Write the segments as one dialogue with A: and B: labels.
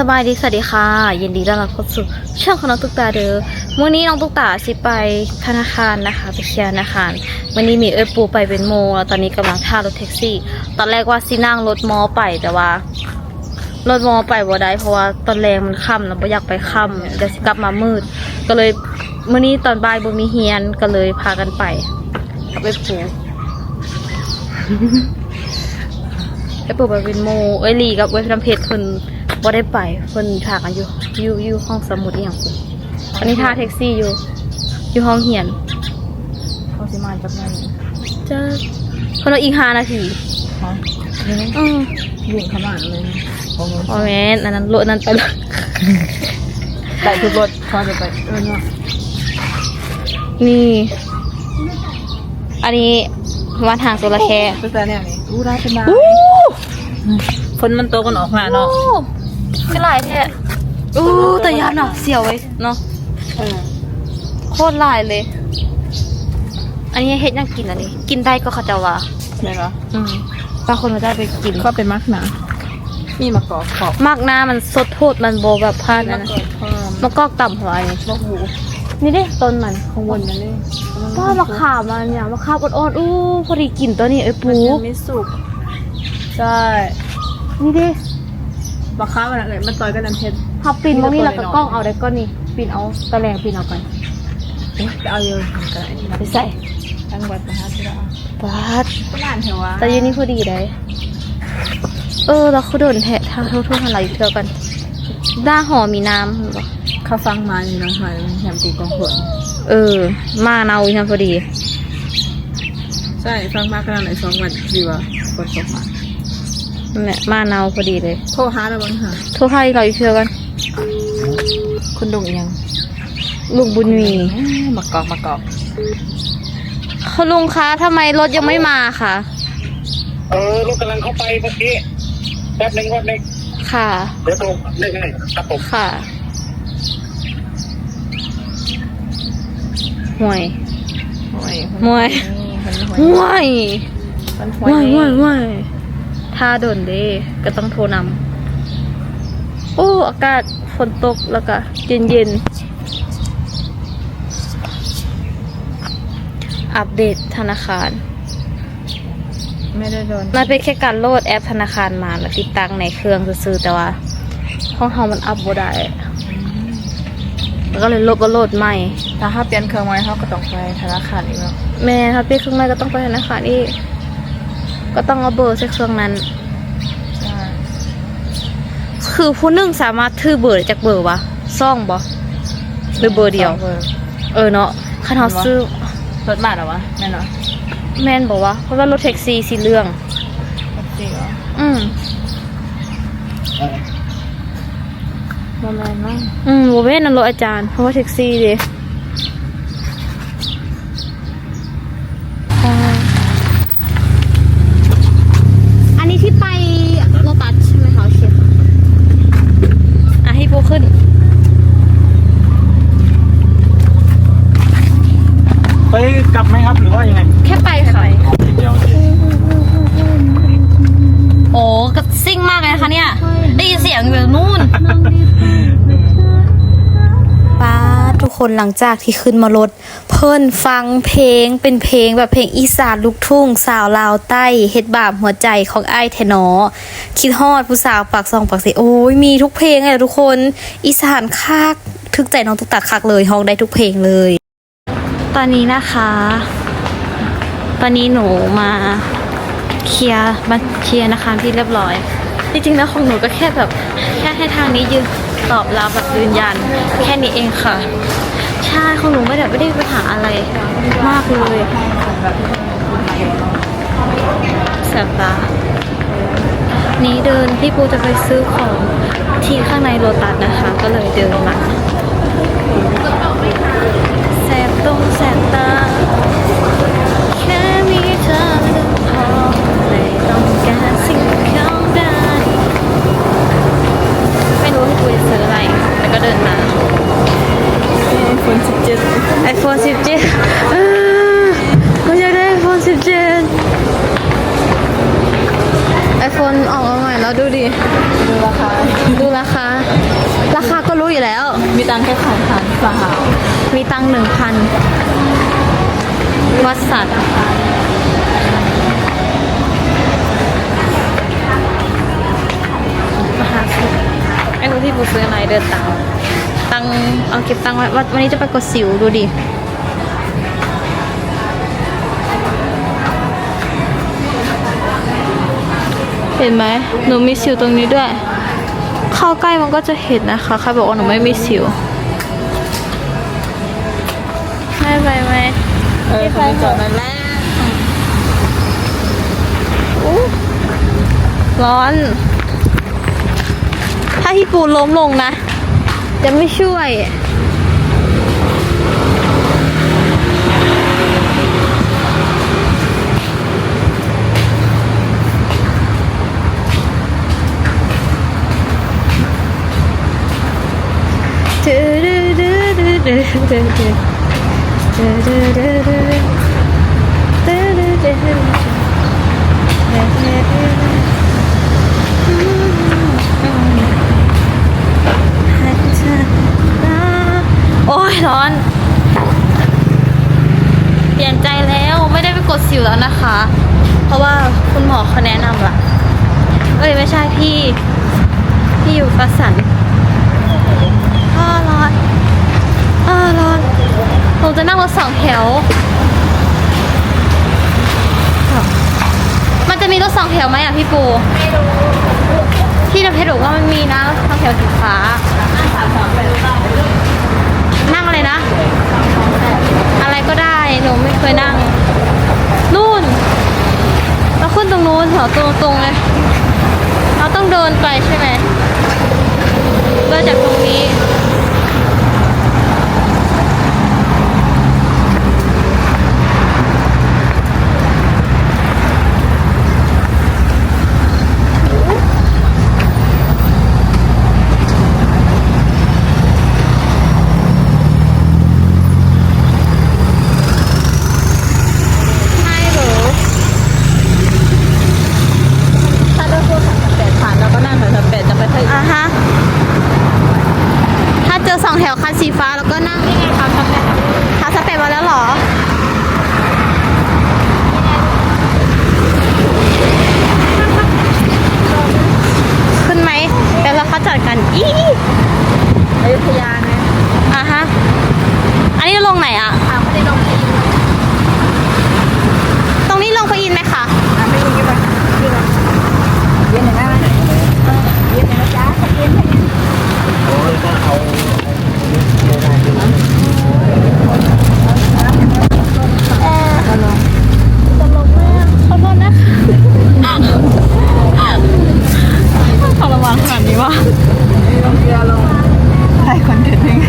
A: สบายดีสวัสดีค่ะ ยินดีต้อนรับเข้าสู่ช่องของน้องตุ๊กตาเด้อมื่อนี้น้องตุ๊กตาสิไปธนาคารนะคะไปเคลียร์ธนาคารวันนี้มีเอ้ยปูไปเป็นโมแล้วตอนนี้กำลังท่ารถแท็กซี่ ตอนแรกว่าสินั่งรถมอไปแต่ว่ารถมอไปบ่ได้เพราะว่าตอนแรงมันค่ำแล้วบ่อยากไปค่ำเดี๋ยวสิกลับมามืด ก็เลยมื่อนี้ตอนบ่ายบ่มีเฮียนก็เลยพากันไปกับเอ้ยปูไอ้ปูไปเป็นโมเอ้ยลีกับเว้ยน้ำเพชรเพิ่น บ่ได้ไปเพิ่นถากันอยู่อยู่อยู่ห้องสมุดอีหยังพุ่นอันนี้ท่าแท็กซี่อยู่ อยู่ห้องเหียน
B: เขาสิมาจากไหน
A: จะเพิ่นเอาอีกห้านาที
B: ฮะนี่
A: อือ
B: วิ่งเข้ามาเลยของเงิน
A: โอ้แม่นอันนั้นรถนั้นไปเลย
B: ได้ทุกรถพอจะไปเออเนาะ
A: นี่ อันนี้วัดทางโซลาแคร์
B: ตั้งแต่เนี่ยนี่อู้ได้เป็นดาว
A: อู้
B: ฝนมันตกกันออกมาเนาะ
A: คือหลายแท้อู้แต่ยานอะ เสียวไว้เนาะ
B: เออ
A: โคตรหลายเลย อันนี้เฮ็ดยังกินอันนี้ กินได้ก็เขาจะว่า
B: ไหนเหรอ
A: อืมบางคนมันได้ไปกิน
B: ก็เป็นมักหนามีมะกอกขอบ
A: มากหน้ามันสดโทษมันโบแบบพลาด
B: มะ
A: นะ
B: กอกเพิ่ม
A: มะกอกต่ำหัวอันนี้
B: มะหู
A: นี่ดิต้นมัน
B: ข้างบนนั่นเลย
A: ว่ามะขามมันเนี่ยมะขามอ่อนๆอู้พอดีกินตัวนี้ไอ้
B: มั
A: ปู
B: นยังไม่สุก ใช่
A: นี่ดิ
B: มะขามมันอะไรมันต่อยกันน้ำเพชร
A: เขาปีนมองนี่แล้วก็กล้องเอาได้ก้อนนี่ปีนเอาตะแรงปีนเอาไป
B: จะเอาเยอะกัน
A: ไปใส่
B: จังหวัดมหาสารคาม
A: บาด
B: ก็นานเถอะวะ
A: แต่อยืนนี่พอดีได้เออเราคือโดนแทะทางเท่าทุกอะไรเท่ากันด้าหอมีน้ำเห็นปะ
B: เขาฟังมาอยู่นะหอยแหมกูกองผล
A: เออ มาเนาอีกนะพอดี
B: ใช่ฟังมาขนาดไหนสองวันดีวะฝนตกมา
A: นั่นแหละมาเนาพอดีเลย
B: โทรหาแล้วบ้างค่ะ
A: โทรให้เราอีกเทื่อกัน
B: คุณดุงยัง
A: ลุงบุญมี
B: มากอกมากอก
A: คุณลุงคะทำไมรถยังไม่มาคะ
C: เออรถกำลังเข้าไปเมื่อกี้แป๊บหนึงแป๊บหนึง
A: ค่ะ
C: เดี๋ยวโทรเรื่อยๆครับผม
A: ค่ะห่วย
B: ห่วย
A: ห่วย
B: มันห่
A: ห่
B: ว
A: วยย
B: มันห่
A: ห่วยห่
B: ว
A: วยยห่วย ถ้าโดนเด้ก็ต้องโทรนำโอ้ อากาศฝนตกแล้วก็เย็นเย็นๆอัปเดตธนาคาร
B: ไม่ได้โดน
A: มันเป็นแค่การโหลดแอปธนาคารมาแล้วติดตั้งในเครื่องซื่อๆแต่ว่าห้องเฮามันอัพบ่ได้แล้วก็เลยลบมาโหลดใหม่
B: ถ้าถ้าเปลี่ยนเครื่องไว้เขาก็ต้องไปธนาคารอีกแล้ว
A: แม่ถ้าเปลี่ยนเครื่องใหม่ก็ต้องไปธนาคารอีก ก็ต้องเอาเบอร์ใส่เครื่องนั้น
B: ใช่
A: คือผู้หนึงสามารถถือเบอร์ได้จากเบอร์วะซ่องบ่หรือเบอร์เดียว
B: เบอร์
A: เออเนาะคันเฮาซื้อ
B: รถมาเหรอวะแม่นเหรอ
A: แม่นบอกว่าเพราะว่ารถแท็กซี่สีเหลือง
B: แท็กซี่เหรอ
A: อืม
B: โมแมนมั้ง
A: อืมบ่แม่นนั่นรถอาจารย์ เพราะว่าแท็กซี่เด้อ๋ออันนี้ที่ไปโลตัสใช่ไหมคะเชฟอะให้โบขึ้น
C: ไปกลับไหมครับหรือ ว่ายังไง
A: แค่ไปค่ะ
C: เดียว
A: โอ้ก็ซิ่งมากเลยนะคะเนี่ย ได้ยินเสียงอยู่นู่น ป้าทุกคนหลังจากที่ขึ้นมารถ เพิ่นฟังเพลงเป็นเพลงแบบเพลงอีสานลูกทุ่ง สาวลาวใต้เฮ็ดบาปหัวใจของไอ้ายแทนอ คิดฮอดผู้สาวปากซองปากเสโอ้ยมีทุกเพลงเลยทุกคนอีสานคักทึกใจน้องตุกตาคักเลยห้องได้ทุกเพลงเลย ตอนนี้นะคะ ตอนนี้หนูมาเคลียร์มาเคลียร์นะคะที่เรียบร้อย จริงๆแล้วของหนูก็แค่แบบแค่ให้ทางนี้ยืนตอบรับแบบยืนยัน แค่นี้เองค่ะ ใช่ของหนูไม่ได้ไม่ได้ปัญหาอะไรมากเลยแสบตานี้เดินพี่ปูจะไปซื้อของที่ข้างในโลตัสนะคะ ก็เลยเดินมา คุยซื้ออะไร แล้วก็เดินมา
B: iPhone 17
A: iPhone 17อ่าก็จะได้ iPhone 17 iPhone ออกมาใหม่แล้วดูดิ
B: ดูราคา
A: ดูราคา ราคาก็รู้อยู่แล้ว
B: มีตังแค่พันพันสาว
A: มีตังค์หนึ่งพันวัสดุ ไอ้คนที่ปูซื้ออะไรเดินตังค์ตังค์เอาเก็บตังค์ไว้วันวันนี้จะไปกดสิวดูดิเห็นไหมหนูมีสิวตรงนี้ด้วย เข้าใกล้มันก็จะเห็นนะคะใครบอกว่าหนูไม่มีสิวไม่ไปไหม
B: เออไปจอดนั่นแหละ
A: ร้อนถ้าพี่ปูล้มลงนะ จะไม่ช่วยโอ้ยร้อน เปลี่ยนใจแล้ว ไม่ได้ไปกดสิวแล้วนะคะ เพราะว่าคุณหมอเขาแนะนำละเอ้ยไม่ใช่พี่ พี่อยู่ฟัสสันอ้อร้อนอ้อร้อนผมจะนั่งรถสองแถว มันจะมีรถสองแถวไหมอะพี่ปูไม่รู้พี่น้ำเพชรบอกว่ามันมีนะสองแถวสีฟ้านั่งอะไรนะ อะไรก็ได้หนูไม่เคยนั่ง นู่น เราขึ้นตรงนู้นแถวตรงตรงเลยเราต้องเดินไปใช่ไหมเดินจากตรงนี้ ใช่เหรอ
B: ถ้าได้พูดสามแปดผ่านแล้วก็นั่งสามแปดจะไปให้
A: อะฮะ ถ้าเจอสองแถวคันสีฟ้าแล้วก็นั่งนี่ไงคะสเปดทาสเปดมาแล้วเหรอ ขึ้นไหมเดี๋ยวเราเขาจัดกัน อี
B: อยุธยาไง
A: อะฮะ อันนี้ลงไหนอะ
B: ทางไม่ได้ลงที่
A: ตรงนี้ลงไปอินไหมคะ
B: ไม่รู้กี่บาทเย็นหนึ่งได้ไหมเย็นหนึ่งนะจ๊ะเย็นให้
C: โอ้ยก็เอาไม่ได้ดู
A: ตลกมากขอโทษนะคะทรมานขนาดนี้วะ
B: ลงเรือลงได้คอนเทนต์ยังไง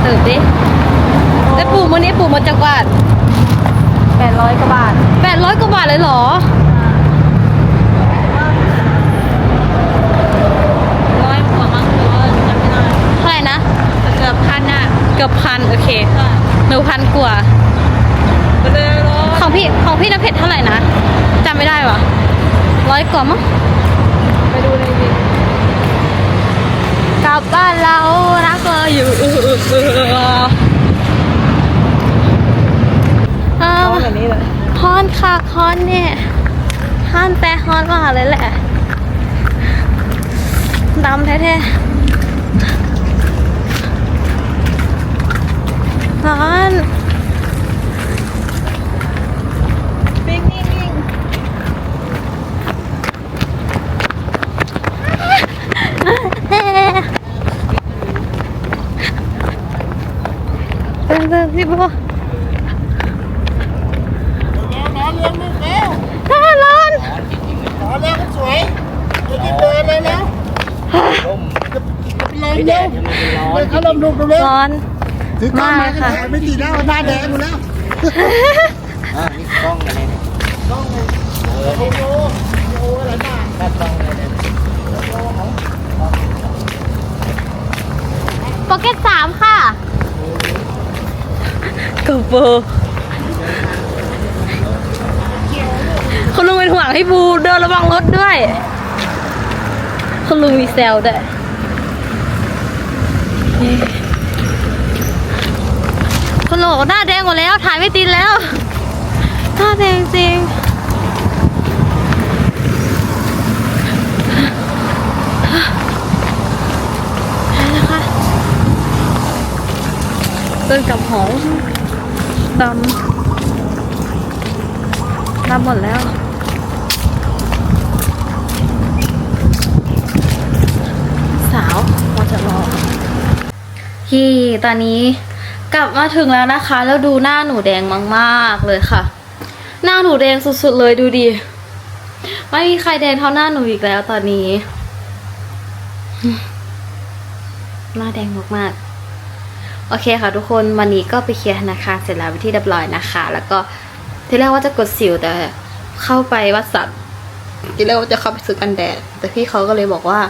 A: เติ
B: บดิ
A: แล้วปู่มื่อนี้ปู่มาจากบาท
B: แปดร้อยกว่าบาท
A: แปดร้อยกว่าบาทเลยเหรอ
B: ร้อยกว่ามั้งหรือว่าจำไม่ได้
A: เท่าไหร่นะ
B: แต่เกือบพันอะ
A: เกือบพันโอเคหนูพันกว่า
B: ไปเลยร้อย
A: ของพี่ของพี่น้ำเพชรเท่าไหร่นะจำไม่ได้วะร้อยกว่ามั้ง
B: ไปดูในวิดี
A: ก ลับบ้านเรารักเราอยู่ฮออเออเออเอ
B: โอ
A: อ
B: แบบนี้เลย
A: ฮอนค่ะฮอนเนี่ยฮอนแต่ฮอนมาเลยแหละดำแท้ๆร้อน
B: ปิ้งปิ้งปิ้ง
A: เดินเดินสิพ่อ
D: น้ำเลี้ยงลูกแล้ว
A: ร้อนร้อน
D: ขอแล้วสวยเดี๋ยวจะเดินเลยแล้วลมเดียวเดินเขาลมลูกดูเลย
A: ร้อน
D: ถือกล้องมา
A: มา
D: กัน
A: ค่ะ
D: ถ่ายไม่ติดแล้วหน้าแดงหมดแล้ว
C: อ่านี่กล้องอะไรเนี่ย
D: โอ้โหโอ้โหอะไรหน้า
C: ถ้ากล้องอะไรเนี่ย
A: โปเกตสามค่ะ กบเบอร์คุณลุงเป็นห่วงให้บูเดินระวังรถด้วยคุณลุงมีแซวด้วยคุณลุงหน้าแดงหมดแล้ว ถ่ายไม่ติดแล้ว หน้าแดงจริงนะคะเดินกับหอ ตำตำหมดแล้ว สาวเราจะรอที่ตอนนี้กลับมาถึงแล้วนะคะ แล้วดูหน้าหนูแดงมากๆเลยค่ะ หน้าหนูแดงสุดๆเลยดูดิ ไม่มีใครแดงเท่าหน้าหนูอีกแล้วตอนนี้ หน้าแดงมากๆ โอเคค่ะทุกคนวันนี้ก็ไปเคลียร์ธนาคารเสร็จแล้วไปที่เรียบร้อยนะคะ แล้วก็ที่แรกว่าจะกดสิวแต่เข้าไปวัดสัตว์ที่แรกว่าจะเข้าไปซื้อกันแดด แต่พี่เขาก็เลยบอกว่า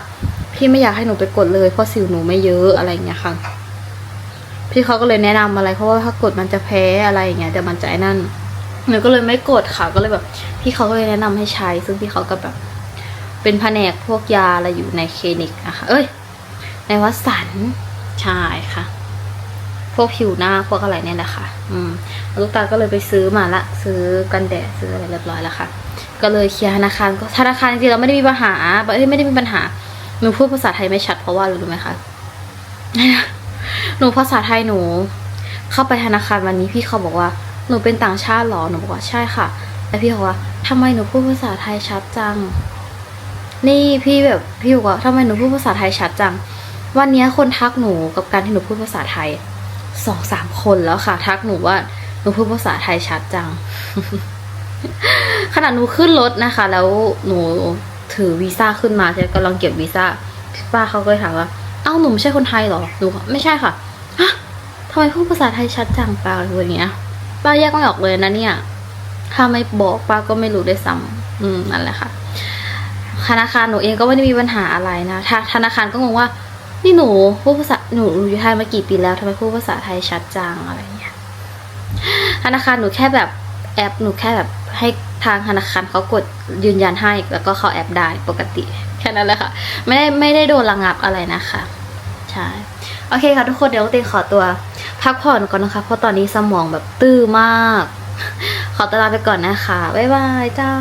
A: พี่ไม่อยากให้หนูไปกดเลยเพราะสิวหนูไม่เยอะอะไรอย่างเงี้ยค่ะพี่เขาก็เลยแนะนำอะไรเพราะว่าถ้ากดมันจะแพ้อะไรอย่างเงี้ยเดี๋ยวมันจะไอ้นั่นหนูก็เลยไม่กดค่ะก็เลยแบบพี่เขาก็เลยแนะนำให้ใช้ ซึ่งพี่เขาก็แบบ เป็นแผนกพวกยาอะไรอยู่ในคลินิกอะค่ะเอ้ย ในวัดสันใช่ค่ะ พวกผิวหน้าพวกอะไรเนี่ยแหละคะอืมลูกตาก็เลยไปซื้อมาละ ซื้อกันแดดซื้ออะไรเรียบร้อยแล้วค่ะ ก็เลยเคลียร์ธนาคารก็ธนาคารจริงๆเราไม่ได้มีปัญหาเอ้ยไม่ได้มีปัญหาหนูพูดภาษาไทยไม่ชัดเพราะว่าอะไรรู้ไหมคะหนูภาษาไทยหนู เข้าไปธนาคารวันนี้พี่เขาบอกว่าหนูเป็นต่างชาติเหรอหนูบอกว่าใช่ค่ะแล้วพี่เขาบอกว่าทำไมหนูพูดภาษาไทยชัดจัง นี่พี่แบบพี่บอกว่าทำไมหนูพูดภาษาไทยชัดจัง วันนี้คนทักหนูกับการที่หนูพูดภาษาไทย สองสามคนแล้วค่ะ ทักหนูว่าหนูพูดภาษาไทยชัดจัง ขนาดหนูขึ้นรถนะคะ แล้วหนูถือวีซ่าขึ้นมาใช่กำลังเก็บวีซ่าพี่ป้าเขาก็เลยถามว่า เอ้าหนูไม่ใช่คนไทยเหรอหนูไม่ใช่ค่ะฮะทำไมพูดภาษาไทยชัดจังป้าอะไรอย่างเงี้ยป้าแยกไม่ออกเลยนะเนี่ย ถ้าไม่บอกป้าก็ไม่รู้ได้ซ้ำอืมนั่นแหละค่ะธนาคารหนูเองก็ไม่ได้มีปัญหาอะไรนะธนาคารก็งงว่า นี่หนูพูดภาษาหนูอยู่ไทยมากี่ปีแล้วทำไมพูดภาษาไทยชัดจังอะไรเงี้ยธนาคารหนูแค่แบบแอปหนูแค่แบบให้ทางธนาคารเขากดยืนยันให้ แล้วก็เข้าแอปได้ปกติ แค่นั้นแหละค่ะ ไม่ได้ไม่ได้โดนระงับอะไรนะคะใช่โอเคค่ะทุกคนเดี๋ยวเตงขอตัวพักผ่อนก่อนนะคะ เพราะตอนนี้สมองแบบตื้อมาก ขอตลาไปก่อนนะคะ บ๊ายบายเจ้า